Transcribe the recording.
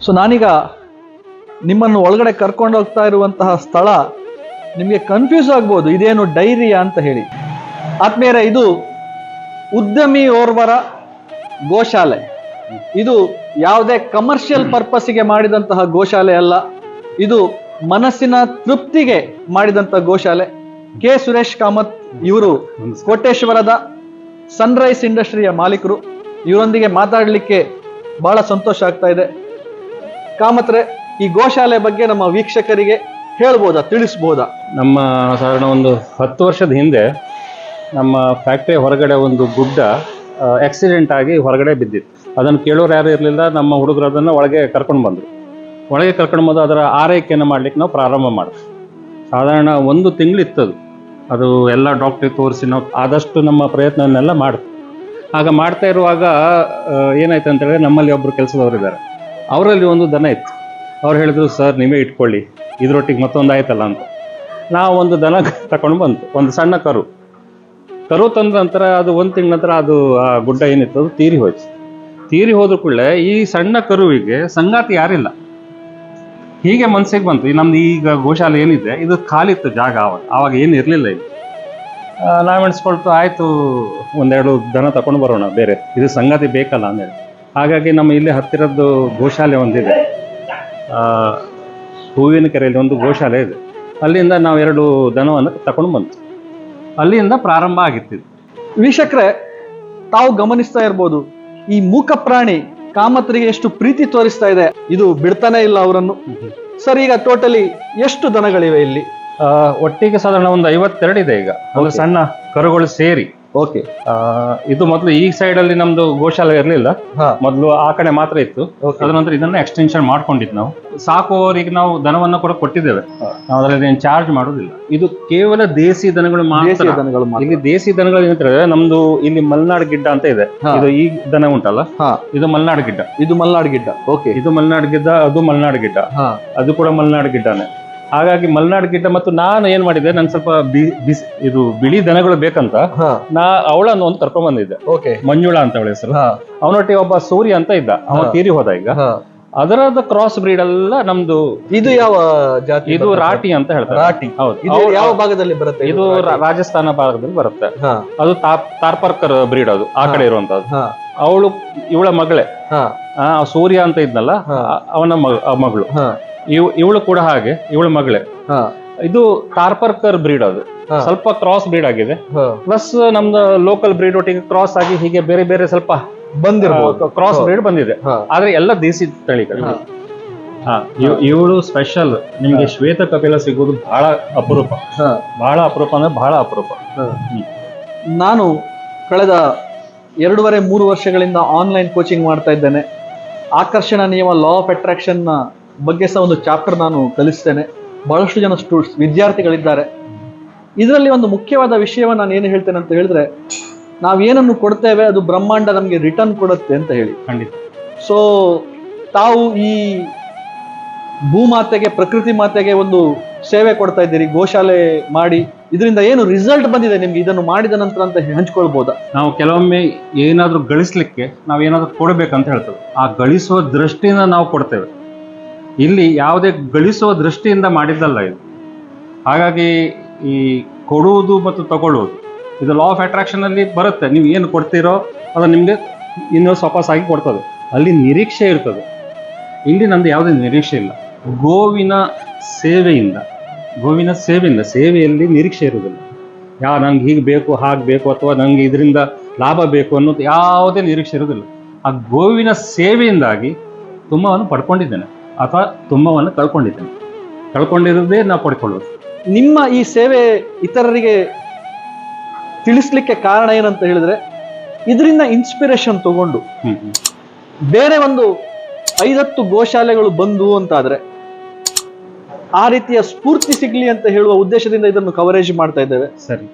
So ನಾನೀಗ ನಿಮ್ಮನ್ನು ಒಳಗಡೆ ಕರ್ಕೊಂಡು ಹೋಗ್ತಾ ಇರುವಂತಹ ಸ್ಥಳ ನಿಮಗೆ ಕನ್ಫ್ಯೂಸ್ ಆಗ್ಬೋದು. ಇದೇನು ಡೈರಿಯಾ ಅಂತ ಹೇಳಿ. ಆತ್ಮೀಯರೇ, ಇದು ಉದ್ಯಮಿ ಓರ್ವರ ಗೋಶಾಲೆ. ಇದು ಯಾವುದೇ ಕಮರ್ಷಿಯಲ್ ಪರ್ಪಸ್ಗೆ ಮಾಡಿದಂತಹ ಗೋಶಾಲೆ ಅಲ್ಲ. ಇದು ಮನಸ್ಸಿನ ತೃಪ್ತಿಗೆ ಮಾಡಿದಂತಹ ಗೋಶಾಲೆ. ಕೆ. ಸುರೇಶ್ ಕಾಮತ್ ಇವರು ಕೋಟೇಶ್ವರದ ಸನ್ರೈಸ್ ಇಂಡಸ್ಟ್ರಿಯ ಮಾಲೀಕರು. ಇವರೊಂದಿಗೆ ಮಾತಾಡಲಿಕ್ಕೆ ಬಹಳ ಸಂತೋಷ ಆಗ್ತಾ ಇದೆ. ಕಾಮತ್ರೆ, ಈ ಗೋಶಾಲೆ ಬಗ್ಗೆ ನಮ್ಮ ವೀಕ್ಷಕರಿಗೆ ಹೇಳ್ಬೋದಾ, ತಿಳಿಸ್ಬೋದಾ? ನಮ್ಮ ಸಾಧಾರಣ ಒಂದು ಹತ್ತು ವರ್ಷದ ಹಿಂದೆ ನಮ್ಮ ಫ್ಯಾಕ್ಟ್ರಿ ಹೊರಗಡೆ ಒಂದು ಗುಡ್ಡ ಆಕ್ಸಿಡೆಂಟ್ ಆಗಿ ಹೊರಗಡೆ ಬಿದ್ದಿತ್ತು. ಅದನ್ನು ಕೇಳೋರು ಯಾರು ಇರಲಿಲ್ಲ, ನಮ್ಮ ಹುಡುಗರು ಅದನ್ನು ಒಳಗೆ ಕರ್ಕೊಂಡು ಬಂದರು. ಒಳಗೆ ಕರ್ಕೊಂಡು ಬಂದು ಅದರ ಆರೈಕೆಯನ್ನು ಮಾಡ್ಲಿಕ್ಕೆ ನಾವು ಪ್ರಾರಂಭ ಮಾಡಿದ್ವಿ. ಸಾಧಾರಣ ಒಂದು ತಿಂಗಳಿತ್ತು ಅದು. ಅದು ಎಲ್ಲ ಡಾಕ್ಟ್ರಿಗೆ ತೋರಿಸಿ ನಾವು ಆದಷ್ಟು ನಮ್ಮ ಪ್ರಯತ್ನವನ್ನೆಲ್ಲ ಮಾಡ್ತೀವಿ ಆಗ ಮಾಡ್ತಾ ಇರುವಾಗ ಏನಾಯ್ತು ಅಂತೇಳಿದ್ರೆ ನಮ್ಮಲ್ಲಿ ಒಬ್ಬರು ಕೆಲಸದವರು ಇದ್ದಾರೆ ಅವರಲ್ಲಿ ಒಂದು ದನ ಇತ್ತು. ಅವ್ರು ಹೇಳಿದ್ರು, ಸರ್, ನೀವೇ ಇಟ್ಕೊಳ್ಳಿ. ಇದರೊಟ್ಟಿಗೆ ಮತ್ತೊಂದು ಆಯ್ತಲ್ಲ ಅಂತ. ನಾವು ಒಂದು ದನ ತಗೊಂಡು ಬಂತು ಒಂದು ಸಣ್ಣ ಕರು. ಕರು ತಂದ ನಂತರ ಅದು ಒಂದು ತಿಂಗಳ ನಂತರ ಅದು ಆ ಗುಡ್ಡ ಏನಿತ್ತು, ಅದು ತೀರಿ ಹೋಯ್ತು. ತೀರಿ ಹೋದ ಕೂಡಲೇ ಈ ಸಣ್ಣ ಕರುವಿಗೆ ಸಂಗಾತಿ ಯಾರಿಲ್ಲ. ಹೀಗೆ ಮನಸ್ಸಿಗೆ ಬಂತು. ನಮ್ದು ಈಗ ಗೋಶಾಲೆ ಏನಿದೆ, ಇದು ಖಾಲಿತ್ತು ಜಾಗ ಆವಾಗ ಆವಾಗ ಏನು ಇರಲಿಲ್ಲ ಇಲ್ಲಿ. ನಾವೆಣಿಸ್ಕೊಳ್ತು ಆಯಿತು, ಒಂದೆರಡು ದನ ತಗೊಂಡು ಬರೋಣ, ಬೇರೆ. ಇದು ಸಂಗಾತಿ ಬೇಕಲ್ಲ, ಅಂದೇಳಿ. ಹಾಗಾಗಿ ನಮ್ಮ ಇಲ್ಲಿ ಹತ್ತಿರದ್ದು ಗೋಶಾಲೆ ಒಂದಿದೆ. ಆ, ಹೂವಿನ ಕೆರೆಯಲ್ಲಿ ಒಂದು ಗೋಶಾಲೆ ಇದೆ. ಅಲ್ಲಿಂದ ನಾವು ಎರಡು ದನವನ್ನು ತಗೊಂಡು ಬಂತು ಅಲ್ಲಿಂದ ಪ್ರಾರಂಭ ಆಗಿತ್ತು ವೀಶಕ್ರೆ ವೀಕ್ಷಕರೇ ತಾವು ಗಮನಿಸ್ತಾ ಇರ್ಬೋದು ಈ ಮೂಕ ಪ್ರಾಣಿ ಕಾಮತ್ರಿಗೆ ಎಷ್ಟು ಪ್ರೀತಿ ತೋರಿಸ್ತಾ ಇದೆ. ಇದು ಬಿಡ್ತಾನೆ ಇಲ್ಲ ಅವರನ್ನು. ಸರ್ ಈಗ ಟೋಟಲಿ ಎಷ್ಟು ದನಗಳಿವೆ ಇಲ್ಲಿ? ಒಟ್ಟಿಗೆ ಸಾಧಾರಣ ಒಂದು ಐವತ್ತೆರಡು ಇದೆ ಈಗ. ಒಂದು ಸಣ್ಣ ಕರುಗಳು ಸೇರಿ. ಓಕೆ ಆ, ಇದು ಮೊದಲು ಈ ಸೈಡ್ ಅಲ್ಲಿ ನಮ್ದು ಗೋಶಾಲೆ ಇರಲಿಲ್ಲ. ಮೊದಲು ಆ ಕಡೆ ಮಾತ್ರ ಇತ್ತು. ಅದರ ನಂತರ ಇದನ್ನ ಎಕ್ಸ್ಟೆನ್ಷನ್ ಮಾಡ್ಕೊಂಡಿದ್ ನಾವು. ಸಾಕುವವರಿಗೆ ನಾವು ದನವನ್ನ ಕೂಡ ಕೊಟ್ಟಿದ್ದೇವೆ. ನಾವು ಅದರಲ್ಲಿ ಚಾರ್ಜ್ ಮಾಡುದಿಲ್ಲ. ಇದು ಕೇವಲ ದೇಸಿ ದನಗಳು ಮಾತ್ರ. ಇಲ್ಲಿ ದೇಸಿ ದನಗಳು ಏನಂತಾರೆ ನಮ್ದು ಇಲ್ಲಿ ಮಲ್ನಾಡ್ ಗಿಡ್ಡ ಅಂತ ಇದೆ. ಇದು ಈ ದನ ಉಂಟಲ್ಲ? ಇದು ಮಲ್ನಾಡ್ ಗಿಡ್ಡ. ಇದು ಮಲ್ನಾಡ್ ಗಿಡ್ಡ. ಓಕೆ ಇದು ಮಲ್ನಾಡ್ ಗಿಡ್ಡ ಅದು ಮಲ್ನಾಡ್ ಗಿಡ್ಡ. ಹಾ. ಅದು ಕೂಡ ಮಲ್ನಾಡ್ ಗಿಡ್ಡನೇ. ಹಾಗಾಗಿ ಮಲ್ನಾಡ್ ಕೀಟ ಮತ್ತು ನಾನು ಏನ್ ಮಾಡಿದೆ ನನ್ ಸ್ವಲ್ಪ ಬಿ- ಬಿಸಿ ಇದು ಬಿಳಿ ದನಗಳು ಬೇಕಂತ ಹಾ. ನಾ ಅವಳನ್ನು ಒಂದು ಕರ್ಕೊಂಡ್ ಬಂದಿದ್ದೆ. ಓಕೆ. ಮಂಜುಳಾ ಅಂತ ಅವಳ ಹೆಸರು. ಹಾ. ಅವನೊಟ್ಟಿಗೆ ಒಬ್ಬ ಸೂರ್ಯ ಅಂತ ಇದ್ದ. ಅವ ಹಾ. ತೀರಿ ಹೋದ ಈಗ. ಹಾ. ಅದರದ ಕ್ರಾಸ್ ಬ್ರೀಡ್ ಎಲ್ಲ ನಮ್ದು ಇದು ಯಾವ ಜಾತಿ ಇದು ಬರುತ್ತೆ? ರಾಟಿ ಅಂತ ಹೇಳ್ತಾರೆ. ರಾಟಿ. ಹೌದು. ಇದು ಅವ್ರು- ಯಾವ ಭಾಗದಲ್ಲಿ ಬರುತ್ತೆ ಇದು ರಾ- ರಾಜಸ್ಥಾನ ಭಾಗದಲ್ಲಿ ಬರುತ್ತೆ. ಹಾ. ಅದು ತಾಪ್- ತಾರ್ಪರ್ಕರ್ ಬ್ರೀಡ್ ಅದು ಆ ಕಡೆ ಇರುವಂತದ್ದು ಹಾ. ಅವಳು ಇವಳ ಮಗಳೇ. ಹಾ. ಆ ಸೂರ್ಯ ಅಂತ ಇದ್ನಲ್ಲ ಹಾ. ಆ- ಅವನ ಮಗ- ಆ ಮಗಳು. ಹಾ. ಇವ್ ಇವಳು ಕೂಡ ಹಾಗೆ ಇವಳು ಮಗಳೇ. ಹಾ. ಇದು ಕಾರ್ಪರ್ಕರ್ ಬ್ರೀಡ್ ಅದು. ಸ್ವಲ್ಪ ಕ್ರಾಸ್ ಬ್ರೀಡ್ ಆಗಿದೆ. ಪ್ಲಸ್ ನಮ್ದು ಲೋಕಲ್ ಬ್ರೀಡ್ ಒಟ್ಟಿಗೆ ಕ್ರಾಸ್ ಆಗಿ ಹೀಗೆ ಬೇರೆ ಬೇರೆ ಸ್ವಲ್ಪ ಬಂದಿರಬಹುದು ಕ್ರಾಸ್ ಬ್ರೀಡ್ ಬಂದಿದೆ. ಆದ್ರೆ ಎಲ್ಲ ದೇಸಿ ತಳಿಗಳು. ಹಾ. ಇವಳು ಸ್ಪೆಷಲ್ ನಿಮ್ಗೆ ಶ್ವೇತ ಕಪಿಲ ಸಿಗೋದು ಬಹಳ ಅಪರೂಪ. ಹಾ. ಬಹಳ ಅಪರೂಪ ಅಂದ್ರೆ ಬಹಳ ಅಪರೂಪ. ನಾನು ಕಳೆದ ಎರಡೂವರೆ ಮೂರು ವರ್ಷಗಳಿಂದ ಆನ್ಲೈನ್ ಕೋಚಿಂಗ್ ಮಾಡ್ತಾ ಇದ್ದೇನೆ. ಆಕರ್ಷಣ ನಿಯಮ ಲಾ ಆಫ್ ಅಟ್ರಾಕ್ಷನ್ ಬಗ್ಗೆ ಸಹ ಒಂದು ಚಾಪ್ಟರ್ ನಾನು ಕಲಿಸ್ತೇನೆ. ಬಹಳಷ್ಟು ಜನ ಸ್ಟೂಡೆಂಟ್ಸ್ ವಿದ್ಯಾರ್ಥಿಗಳಿದ್ದಾರೆ. ಇದರಲ್ಲಿ ಒಂದು ಮುಖ್ಯವಾದ ವಿಷಯವನ್ನು ನಾನು ಏನು ಹೇಳ್ತೇನೆ ಅಂತ ಹೇಳಿದ್ರೆ ನಾವೇನನ್ನು ಕೊಡ್ತೇವೆ ಅದು ಬ್ರಹ್ಮಾಂಡ ನಮಗೆ ರಿಟರ್ನ್ ಕೊಡುತ್ತೆ ಅಂತ ಹೇಳಿ. ಖಂಡಿತ. ಸೊ ತಾವು ಈ ಭೂಮಾತೆಗೆ ಪ್ರಕೃತಿ ಮಾತೆಗೆ ಒಂದು ಸೇವೆ ಕೊಡ್ತಾ ಇದ್ದೀರಿ ಗೋಶಾಲೆ ಮಾಡಿ. ಇದರಿಂದ ಏನು ರಿಸಲ್ಟ್ ಬಂದಿದೆ ನಿಮ್ಗೆ? ಇದನ್ನು ಮಾಡಿದ ನಂತರ ಅಂತ ಹಂಚ್ಕೊಳ್ಬೋದಾ? ನಾವು ಕೆಲವೊಮ್ಮೆ ಏನಾದ್ರೂ ಗಳಿಸ್ಲಿಕ್ಕೆ ನಾವು ಏನಾದ್ರೂ ಕೊಡಬೇಕಂತ ಹೇಳ್ತೇವೆ. ಆ ಗಳಿಸುವ ದೃಷ್ಟಿಯಿಂದ ನಾವು ಕೊಡ್ತೇವೆ. ಇಲ್ಲಿ ಯಾವುದೇ ಗಳಿಸುವ ದೃಷ್ಟಿಯಿಂದ ಮಾಡಿದ್ದಲ್ಲ ಇದು. ಹಾಗಾಗಿ ಈ ಕೊಡುವುದು ಮತ್ತು ತಗೊಳ್ಳುವುದು, ಇದು ಲಾ ಆಫ್ ಅಟ್ರಾಕ್ಷನ್ ಅಲ್ಲಿ ಬರುತ್ತೆ. ನೀವು ಏನು ಕೊಡ್ತೀರೋ ಅದು ನಿಮಗೆ ಇನ್ನೂ ಸೊಪಾಸಾಗಿ ಕೊಡ್ತದೆ. ಅಲ್ಲಿ ನಿರೀಕ್ಷೆ ಇರ್ತದೆ. ಇಲ್ಲಿ ನಂದು ಯಾವುದೇ ನಿರೀಕ್ಷೆ ಇಲ್ಲ. ಗೋವಿನ ಸೇವೆಯಿಂದ ಗೋವಿನ ಸೇವೆಯಿಂದ, ಸೇವೆಯಲ್ಲಿ ನಿರೀಕ್ಷೆ ಇರುವುದಿಲ್ಲ. ಯಾ, ನಂಗೆ ಹೀಗೆ ಬೇಕು, ಹಾಗೆ ಬೇಕು, ಅಥವಾ ನಂಗೆ ಇದರಿಂದ ಲಾಭ ಬೇಕು ಅನ್ನೋದು ಯಾವುದೇ ನಿರೀಕ್ಷೆ ಇರುವುದಿಲ್ಲ. ಆ ಗೋವಿನ ಸೇವೆಯಿಂದಾಗಿ ತುಂಬವನ್ನು ಪಡ್ಕೊಂಡಿದ್ದೇನೆ. ಅಥವಾ ತುಂಬವನ್ನು ಕಳ್ಕೊಂಡಿದ್ದೇನೆ. ಕಳ್ಕೊಂಡಿರೋದೇ ನಾವು ಪಡ್ಕೊಳ್ಳೋದು ನಿಮ್ಮ ಈ ಸೇವೆ ಇತರರಿಗೆ ತಿಳಿಸ್ಲಿಕ್ಕೆ ಕಾರಣ ಏನಂತ ಹೇಳಿದ್ರೆ ಇದರಿಂದ ಇನ್ಸ್ಪಿರೇಷನ್ ತಗೊಂಡು. ಬೇರೆ ಒಂದು ಐದತ್ತು ಗೋಶಾಲೆಗಳು ಬಂದು ಅಂತಾದ್ರೆ ಆ ರೀತಿಯ ಸ್ಫೂರ್ತಿ ಸಿಗ್ಲಿ ಅಂತ ಹೇಳುವ ಉದ್ದೇಶದಿಂದ ಇದನ್ನು ಕವರೇಜ್ ಮಾಡ್ತಾ ಇದ್ದೇವೆ. ಸರಿ.